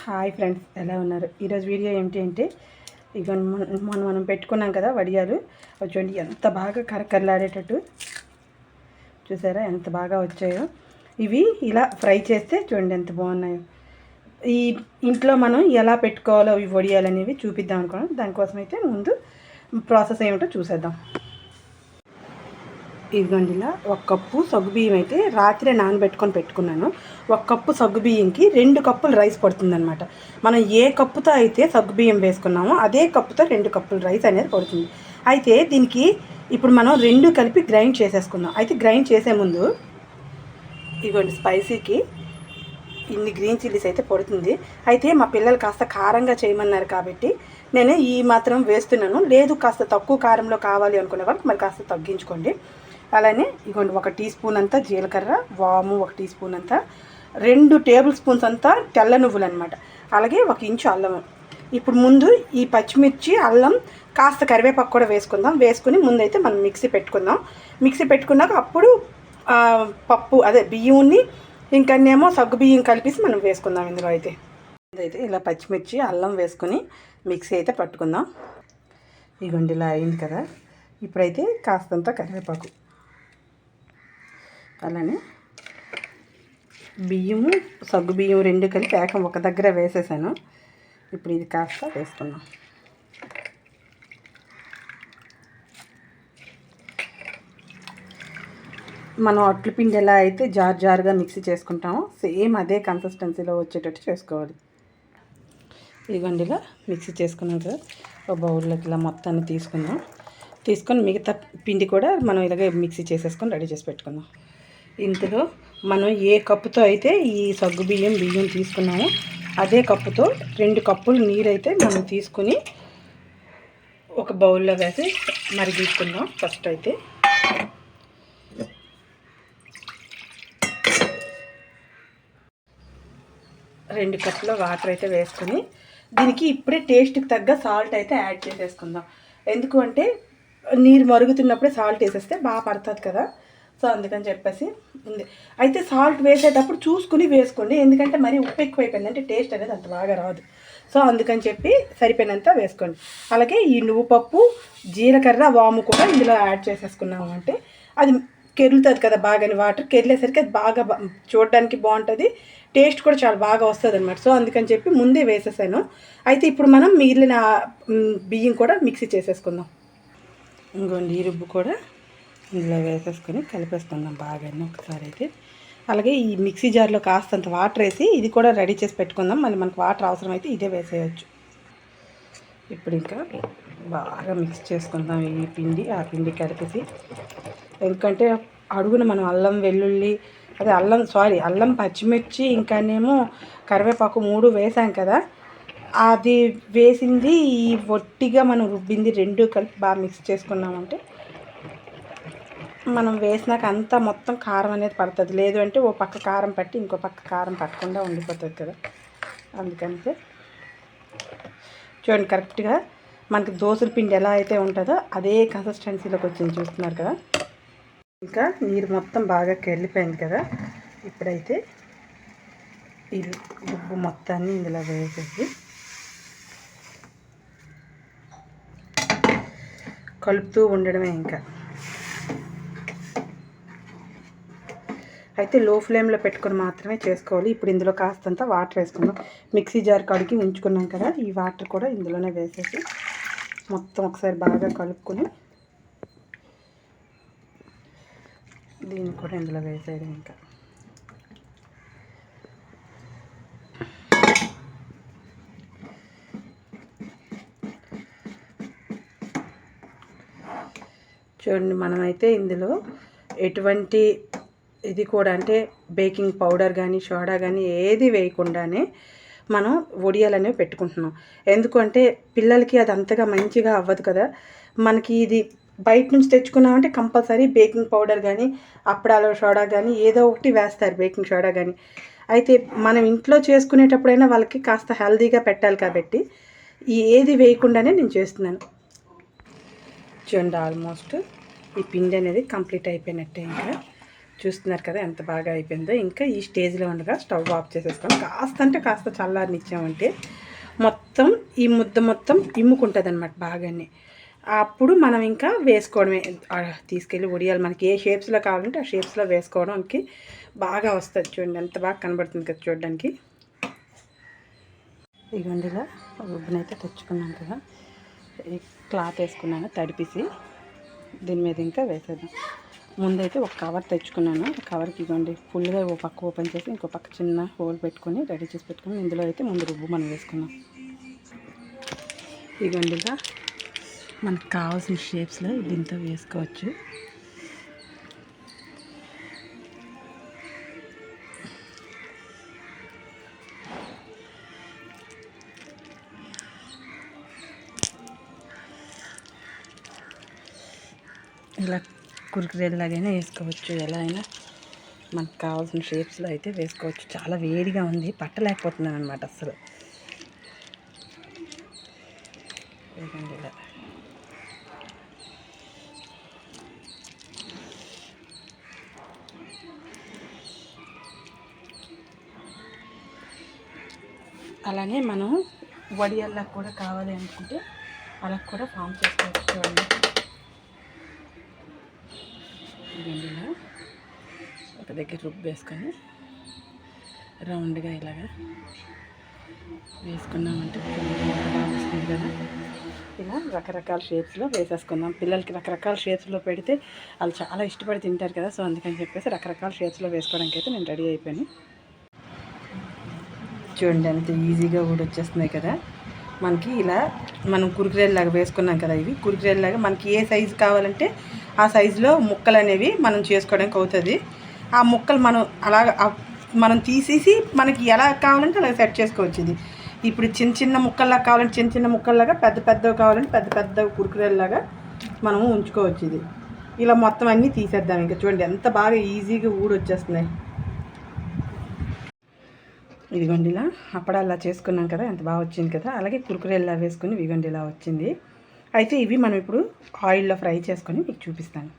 Hi friends ఎలా ఉన్నారు? ఈరోజు వీడియో ఏంటి అంటే ఇక మనం మనం పెట్టుకున్నాం కదా వడియాలు అవి చూడండి ఎంత బాగా కరకరలాడేటట్టు. చూసారా ఎంత బాగా వచ్చాయో? ఇవి ఇలా ఫ్రై చేస్తే చూడండి ఎంత బాగున్నాయో. ఈ ఇంట్లో మనం ఎలా పెట్టుకోవాలో ఈ వడియాలు అనేవి చూపిద్దాం అనుకున్నాం. దానికోసం అయితే ముందు ప్రాసెస్ ఏమిటో చూసేద్దాం. ఇదిగోండి ఇలా ఒక కప్పు సగ్గుబియ్యం అయితే రాత్రి నానబెట్టుకొని పెట్టుకున్నాను. ఒక కప్పు సగ్గుబియ్యంకి రెండు కప్పులు రైస్ పడుతుందన్నమాట. మనం ఏ కప్పుతో అయితే సగ్గుబియ్యం వేసుకున్నామో అదే కప్పుతో రెండు కప్పులు రైస్ అనేది పడుతుంది. అయితే దీనికి ఇప్పుడు మనం రెండు కలిపి గ్రైండ్ చేసేసుకుందాం. అయితే గ్రైండ్ చేసే ముందు ఇదిగోండి స్పైసీకి ఇన్ని గ్రీన్ చిల్లీస్ అయితే పడుతుంది. అయితే మా పిల్లలు కాస్త కారంగా చేయమన్నారు కాబట్టి నేను ఈ మాత్రం వేస్తున్నాను. లేదు కాస్త తక్కువ కారంలో కావాలి అనుకునే వాళ్ళకి మరి కాస్త తగ్గించుకోండి. అలానే ఇగోండి ఒక టీ స్పూన్ అంతా జీలకర్ర వాము ఒక టీ స్పూన్ అంతా రెండు టేబుల్ స్పూన్స్ అంతా తెల్ల నువ్వులు అనమాట అలాగే ఒక ఇంచు అల్లం. ఇప్పుడు ముందు ఈ పచ్చిమిర్చి అల్లం కాస్త కరివేపాకు కూడా వేసుకుందాం. వేసుకుని ముందైతే మనం మిక్సీ పెట్టుకుందాం. మిక్సీ పెట్టుకున్నాక అప్పుడు పప్పు అదే బియ్యంని ఇంకన్నేమో సగ్గు బియ్యం కలిపేసి మనం వేసుకుందాం ఇందులో అయితే. అయితే ఇలా పచ్చిమిర్చి అల్లం వేసుకొని మిక్సీ అయితే పట్టుకుందాం. ఇగోండి ఇలా అయింది కదా. ఇప్పుడైతే కాస్తంత కరివేపాకు. అలానే బియ్యము సగ్గు బియ్యం రెండు కలిపి ఏకం ఒక దగ్గర వేసేసాను. ఇప్పుడు ఇది కాస్త వేసుకున్నాం మనం అట్ల పిండి ఎలా అయితే జార్ జారుగా మిక్సీ చేసుకుంటామో సేమ్ అదే కన్సిస్టెన్సీలో వచ్చేటట్టు చేసుకోవాలి. ఇదిగోండిగా మిక్సీ చేసుకున్నాం కదా. ఒక బౌల్లోకి ఇలా మొత్తాన్ని తీసుకుందాం. తీసుకొని మిగతా పిండి కూడా మనం ఇలాగే మిక్సీ చేసేసుకొని రెడీ చేసి పెట్టుకుందాం. ఇందులో మనం ఏ కప్పుతో అయితే ఈ సగ్గు బియ్యం బియ్యం తీసుకున్నామో అదే కప్పుతో రెండు కప్పులు నీరు అయితే మనం తీసుకుని ఒక బౌల్లో వేసి మరిగించుకుందాం ఫస్ట్ అయితే. రెండు కప్పుల వాటర్ అయితే వేసుకొని దీనికి ఇప్పుడే టేస్ట్కి తగ్గ సాల్ట్ అయితే యాడ్ చేసేసుకుందాం. ఎందుకు అంటే నీరు మరుగుతున్నప్పుడే సాల్ట్ వేసేస్తే బాగా పడుతుంది కదా. సో అందుకని చెప్పేసి ఉంది. అయితే సాల్ట్ వేసేటప్పుడు చూసుకుని వేసుకోండి. ఎందుకంటే మరీ ఉప్పు ఎక్కువైపోయింది అంటే టేస్ట్ అనేది అంత బాగా రాదు. సో అందుకని చెప్పి సరిపోయినంత వేసుకోండి. అలాగే ఈ నువ్వు పప్పు జీలకర్ర వాము కూడా ఇందులో యాడ్ చేసేసుకున్నాము అంటే అది కెరులుతుంది కదా బాగాని వాటర్ కెరిలేసరికి అది బాగా చూడడానికి బాగుంటుంది. టేస్ట్ కూడా చాలా బాగా వస్తుంది అనమాట సో అందుకని చెప్పి ముందే వేసేసాను. అయితే ఇప్పుడు మనం మిగిలిన బియ్యం కూడా మిక్సీ చేసేసుకుందాం. ఇంకోండి ఈ రుబ్బు కూడా. ఇందులో వేసేసుకొని కలిపేసుకుందాం బాగా ఒకసారి అయితే. అలాగే ఈ మిక్సీ జార్లో కాస్తంత వాటర్ వేసి ఇది కూడా రెడీ చేసి పెట్టుకుందాం. మళ్ళీ మనకు వాటర్ అవసరం అయితే ఇదే వేసేయచ్చు. ఇప్పుడు ఇంకా బాగా మిక్స్ చేసుకుందాం ఈ పిండి ఆ పిండి కలిపేసి. ఎందుకంటే అడుగున మనం అల్లం వెల్లుల్లి అదే అల్లం సారీ అల్లం పచ్చిమిర్చి ఇంకానేమో కరివేపాకు మూడు వేసాం కదా. అది వేసింది ఈ ఒట్టిగా మనం రుబ్బింది రెండు కలిపి బాగా మిక్స్ చేసుకున్నామంటే మనం వేసినాక అంతా మొత్తం కారం అనేది పడుతుంది. లేదు అంటే ఓ పక్క కారం పట్టి ఇంకో పక్క కారం పట్టకుండా ఉండిపోతుంది కదా. అందుకంటే చూడండి కరెక్ట్గా మనకి దోశల పిండి ఎలా అయితే ఉంటుందో అదే కన్సిస్టెన్సీలోకి వచ్చింది చూస్తున్నారు కదా. ఇంకా నీరు మొత్తం బాగా కెళ్ళిపోయింది కదా. ఇప్పుడైతే ఈ ఉప్పు మొత్తాన్ని ఇందులో వేసేసి కలుపుతూ ఉండడమే ఇంకా. అయితే లో ఫ్లేమ్లో పెట్టుకొని మాత్రమే చేసుకోవాలి. ఇప్పుడు ఇందులో కాస్తంత వాటర్ వేసుకుందాం. మిక్సీ జార్ కడిగి ఉంచుకున్నాం కదా ఈ వాటర్ కూడా ఇందులోనే వేసేసి మొత్తం ఒకసారి బాగా కలుపుకొని దీన్ని కూడా ఇందులో వేసేయడం ఇంకా. చూడండి మనమైతే ఇందులో ఎటువంటి ఇది కూడా అంటే బేకింగ్ పౌడర్ కానీ సోడా కానీ ఏది వేయకుండానే మనం ఒడియాలు అనేవి పెట్టుకుంటున్నాం. ఎందుకంటే పిల్లలకి అది అంతగా మంచిగా అవ్వదు కదా. మనకి ఇది బయట నుంచి తెచ్చుకున్నామంటే కంపల్సరీ బేకింగ్ పౌడర్ కానీ అప్పడాలో సోడా కానీ ఏదో ఒకటి వేస్తారు బేకింగ్ సోడా కానీ అయితే మనం ఇంట్లో చేసుకునేటప్పుడైనా వాళ్ళకి కాస్త హెల్తీగా పెట్టాలి కాబట్టి ఏది వేయకుండానే నేను చేస్తున్నాను. చూడండి ఆల్మోస్ట్ ఈ పిండి అనేది కంప్లీట్ అయిపోయినట్టే ఇంకా. చూస్తున్నారు కదా ఎంత బాగా అయిపోయిందో. ఇంకా ఈ స్టేజ్లో ఉండగా స్టవ్ ఆఫ్ చేసేసుకొని కాస్త అంటే కాస్త చల్లారనిచ్చామంటే మొత్తం ఈ ముద్ద మొత్తం ఇమ్ముకుంటుంది అనమాట బాగానే. అప్పుడు మనం ఇంకా వేసుకోవడమే. తీసుకెళ్ళి ఉడియాలి మనకి ఏ షేప్స్లో కావాలంటే ఆ షేప్స్లో వేసుకోవడానికి బాగా వస్తుంది చూడండి. ఎంత బాగా కనబడుతుంది కదా చూడడానికి. ఇదిగోండి ఇలా రుబ్బునైతే తెచ్చుకున్నాం కదా. క్లాత్ వేసుకున్నాను తడిపేసి దీని మీద ఇంకా వేసేద్దాం. ముందైతే ఒక కవర్ తెచ్చుకున్నాను. కవర్కి ఇవ్వండి. ఫుల్గా ఓ పక్క ఓపెన్ చేసి ఇంకో పక్క చిన్న హోల్ పెట్టుకొని రెడీ చేసి పెట్టుకొని ఇందులో అయితే ముందు రుబ్బు మనం వేసుకున్నాం ఇదిగోండి ఇలా మనకు కావాల్సిన షేప్స్లో దీంతో వేసుకోవచ్చు. ఇలా కురుకురేలాగైనా వేసుకోవచ్చు. ఎలా అయినా మనకు కావాల్సిన షేప్స్లో అయితే వేసుకోవచ్చు. చాలా వేడిగా ఉంది. పట్టలేకపోతున్నాను అనమాట అసలు ఇలా. అలానే మనం వడియాల్లా కూడా కావాలి అనుకుంటే అలా కూడా ఫామ్ చేసుకోవచ్చు చూడండి. ఇదండి ఇలా ఒక దగ్గర రుబ్బు వేసుకొని రౌండ్గా ఇలాగా వేసుకున్నామంటే వస్తుంది కదా. ఇలా రకరకాల షేప్స్లో వేసేసుకుందాం. పిల్లలకి రకరకాల షేప్స్లో పెడితే వాళ్ళు చాలా ఇష్టపడి తింటారు కదా. సో అందుకని చెప్పేసి రకరకాల షేప్స్లో వేసుకోవడానికి అయితే నేను రెడీ అయిపోయాను. చూడండి అంత ఈజీగా కూడా వచ్చేస్తున్నాయి కదా. మనకి ఇలా మనం కురుకురేలాగా వేసుకున్నాం కదా ఇవి. కురికిరేలాగా మనకి ఏ సైజు కావాలంటే ఆ సైజులో ముక్కలు అనేవి మనం చేసుకోవడానికి అవుతుంది. ఆ ముక్కలు మనం అలా మనం తీసేసి మనకి ఎలా కావాలంటే అలా సెట్ చేసుకోవచ్చు ఇది. ఇప్పుడు చిన్న చిన్న ముక్కల్లాగా కావాలంటే చిన్న చిన్న ముక్కల్లాగా పెద్ద పెద్దవి కావాలంటే పెద్ద పెద్ద కురుకురేలాగా మనము ఉంచుకోవచ్చు ఇది. ఇలా మొత్తం అన్నీ తీసేద్దాం. ఇంకా చూడండి ఎంత బాగా ఈజీగా ఊడొచ్చేస్తున్నాయి. ఇదిగోండి ఇలా. అప్పుడు అలా చేసుకున్నాం కదా ఎంత బాగా వచ్చింది కదా. అలాగే కురుకురేలా వేసుకుని ఇదిగోండి ఇలా వచ్చింది. అయితే ఇవి మనం ఇప్పుడు ఆయిల్లో ఫ్రై చేసుకొని మీకు చూపిస్తాను.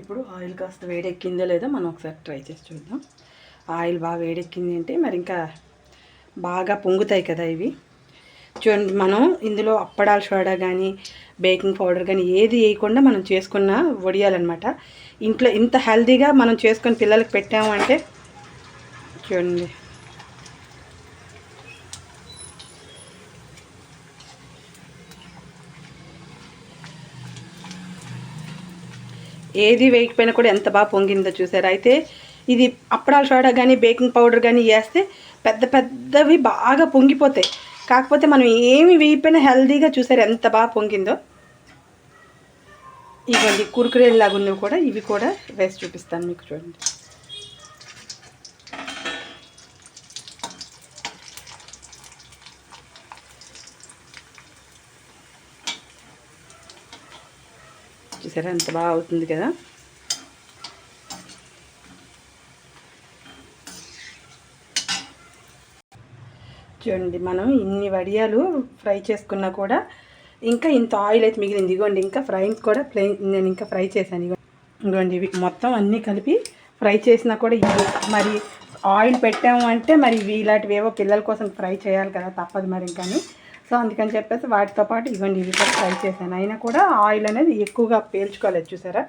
ఇప్పుడు ఆయిల్ కాస్త వేడెక్కిందో లేదో మనం ఒకసారి ట్రై చేసి చూద్దాం. ఆయిల్ బాగా వేడెక్కింది అంటే మరి ఇంకా బాగా పొంగుతాయి కదా ఇవి. చూడండి మనం ఇందులో అప్పడాల సోడా కానీ బేకింగ్ పౌడర్ కానీ ఏది వేయకుండా మనం చేసుకున్న వడియాలన్నమాట. ఇంట్లో ఇంత హెల్దీగా మనం చేసుకొని పిల్లలకి పెట్టాము అంటే చూడండి. ఏది వేయకపోయినా కూడా ఎంత బాగా పొంగిందో చూసారు? అయితే ఇది అప్పడాల సోడా కానీ బేకింగ్ పౌడర్ కానీ వేస్తే పెద్ద పెద్దవి బాగా పొంగిపోతాయి. కాకపోతే మనం ఏమి వేయకపోయినా హెల్దీగా చూసారు ఎంత బాగా పొంగిందో? ఇవ్వండి కురుకురేలాగా ఉన్నవి కూడా ఇవి కూడా వేసి చూపిస్తాను మీకు చూడండి. చూసారా? ఎంత బాగా అవుతుంది కదా? చూడండి మనం ఇన్ని వడియాలు ఫ్రై చేసుకున్నా కూడా ఇంకా ఇంత ఆయిల్ అయితే మిగిలింది. ఇదిగోండి ఇంకా ఫ్రై కూడా ప్లెయిన్ నేను ఇంకా ఫ్రై చేశాను. ఇగో ఇగోండి ఇవి మొత్తం అన్నీ కలిపి ఫ్రై చేసినా కూడా ఇవి మరి ఆయిల్ పెట్టాము అంటే మరి ఇవి ఇలాంటివి ఏవో పిల్లల కోసం ఫ్రై చేయాలి కదా తప్పదు మరి ఇంకా సో అందుకని చెప్పేసి వాటితో పాటు ఇవ్వండి ఇవి కూడా ఫ్రై చేశాను. అయినా కూడా ఆయిల్ అనేది ఎక్కువగా పేల్చుకోలేదు చూసారా?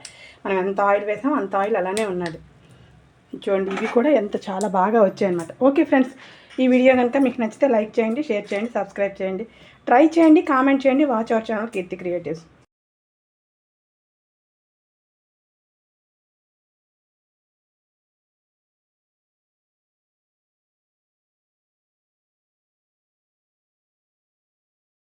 మనం ఎంత ఆయిల్ వేసామో అంత ఆయిల్ అలానే ఉన్నది. చూడండి ఇవి కూడా ఎంత చాలా బాగా వచ్చాయన్నమాట ఓకే ఫ్రెండ్స్ ఈ వీడియో కనుక మీకు నచ్చితే లైక్ చేయండి షేర్ చేయండి సబ్స్క్రైబ్ చేయండి. ట్రై చేయండి కామెంట్ చేయండి watch our channel Keerthi creatives